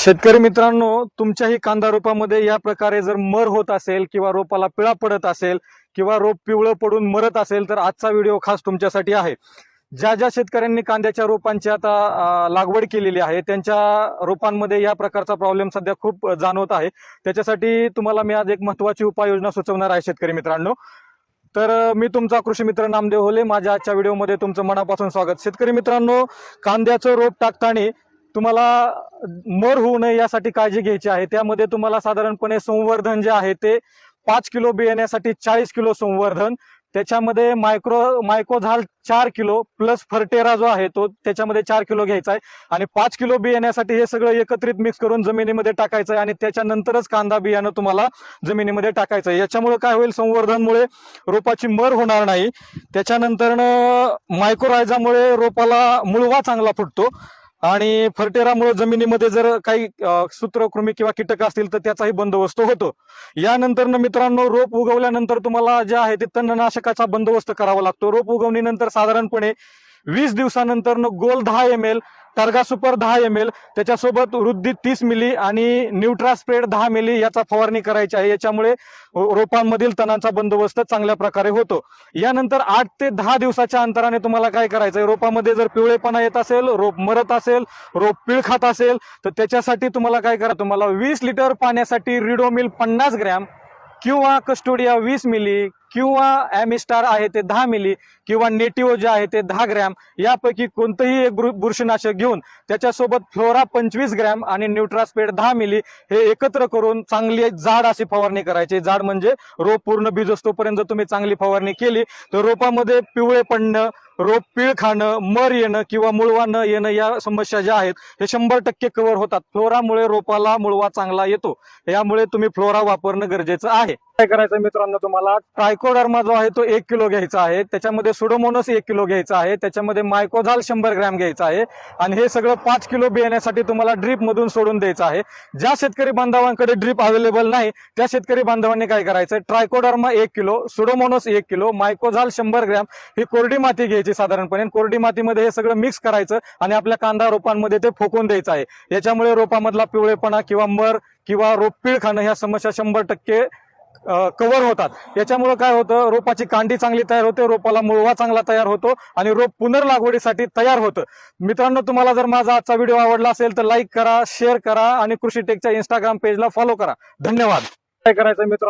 शेतकरी मित्रांनो तुमच्याही कांदा रोपामध्ये या प्रकारे जर मर होत असेल किंवा रोपाला पिळा पडत असेल किंवा रोप पिवळं पडून मरत असेल तर आजचा व्हिडिओ खास तुमच्यासाठी आहे. ज्या ज्या शेतकऱ्यांनी कांद्याच्या रोपांची आता लागवड केलेली आहे त्यांच्या रोपांमध्ये या प्रकारचा प्रॉब्लेम सध्या खूप जाणवत आहे. त्याच्यासाठी तुम्हाला मी आज एक महत्वाची उपाययोजना सुचवणार आहे शेतकरी मित्रांनो. तर मी तुमचा कृषी मित्र नामदेव होले. माझ्या आजच्या व्हिडिओमध्ये तुमचं मनापासून स्वागत. शेतकरी मित्रांनो कांद्याचं रोप टाकताना तुम्हाला मर होऊ नये यासाठी काळजी घ्यायची आहे. त्यामध्ये तुम्हाला साधारणपणे संवर्धन जे आहे ते पाच किलो बियाण्यासाठी चाळीस किलो संवर्धन. त्याच्यामध्ये मायक्रो मायक्रोझाल चार किलो प्लस फर्टेरा जो आहे तो त्याच्यामध्ये चार किलो घ्यायचा आहे. आणि पाच किलो बियाण्यासाठी हे सगळं एकत्रित मिक्स करून जमिनीमध्ये टाकायचं आहे. आणि त्याच्यानंतरच कांदा बियाणं तुम्हाला जमिनीमध्ये टाकायचं आहे. याच्यामुळे काय होईल? संवर्धनमुळे रोपाची मर होणार नाही. त्याच्यानंतर मायक्रोरायझामुळे रोपाला मुळवा चांगला फुटतो. आणि फर्टेरामुळे जमिनीमध्ये जर काही सूत्रकृमी किंवा कीटक असतील तर त्याचाही बंदोबस्त होतो. यानंतर मित्रांनो रोप उगवल्यानंतर तुम्हाला जे आहे ते तणनाशकाचा बंदोबस्त करावा लागतो. रोप उगवणीनंतर साधारणपणे वीस दिवसानंतर गोल दहा एम एल टर्गा सुपर दहा एम एल त्याच्यासोबत वृद्धी तीस मिली आणि न्यूट्रा स्प्रेड दहा मिली याचा फवारणी करायची आहे. याच्यामुळे रोपांमधील तणांचा बंदोबस्त चांगल्या प्रकारे होतो. यानंतर आठ ते दहा दिवसाच्या अंतराने तुम्हाला काय करायचंय रोपामध्ये जर पिवळेपणा येत असेल रोप मरत असेल रोप पिळ खात असेल तर त्याच्यासाठी तुम्हाला काय करा तुम्हाला वीस लिटर पाण्यासाठी रिडोमिल पन्नास ग्रॅम किंवा कस्टोडिया वीस मिली किंवा ॲमिस्टार आहे ते दहा मिली किंवा नेटिओ जे आहे ते दहा ग्रॅम यापैकी कोणतंही एक बुरशीनाशक घेऊन त्याच्यासोबत फ्लोरा पंचवीस ग्रॅम आणि न्यूट्रास्पेड दहा मिली हे एकत्र करून चांगली जाड अशी फवारणी करायची. जाड म्हणजे रोप पूर्ण बीज असतोपर्यंत जर तुम्ही चांगली फवारणी केली तर रोपामध्ये पिवळे पडणं रोप पीळ खाणं मर येणं किंवा मुळवा न येणं या समस्या ज्या आहेत हे शंभर टक्के कव्हर होतात. फ्लोरामुळे रोपाला मुळवा चांगला येतो. यामुळे तुम्ही फ्लोरा वापरणं गरजेचं आहे. काय करायचं मित्रांनो तुम्हाला? ट्रायकोडर्मा जो आहे तो एक किलो घ्यायचा आहे. त्याच्यामध्ये सुडोमोनस एक किलो घ्यायचा आहे. त्याच्यामध्ये मायकोझाल शंभर ग्रॅम घ्यायचा आहे. आणि हे सगळं पाच किलो बियाण्यासाठी तुम्हाला ड्रीप मधून सोडून द्यायचं आहे. ज्या शेतकरी बांधवांकडे ड्रीप अवेलेबल नाही त्या शेतकरी बांधवांनी काय करायचं ट्रायकोडर्मा एक किलो सुडोमोनस एक किलो मायकोझाल शंभर ग्रॅम ही कोरडी माती घ्यायची साधारणपणे कोरडी मातीमध्ये हे सगळं मिक्स करायचं आणि आपल्या कांदा रोपांमध्ये ते फोकून द्यायचं आहे. याच्यामुळे रोपामधला पिवळेपणा किंवा मर किंवा रोपपीळ खाणं ह्या समस्या शंभर टक्के कव्हर होतात. याच्यामुळे काय होतं? रोपाची कांडी चांगली तयार होते रोपाला मुळवा चांगला तयार होतो आणि रोप पुनर्लागवडीसाठी तयार होतं. मित्रांनो तुम्हाला जर माझा आजचा व्हिडिओ आवडला असेल तर लाईक करा शेअर करा आणि कृषी टेकच्या इंस्टाग्राम पेजला फॉलो करा. धन्यवाद. काय करायचं मित्र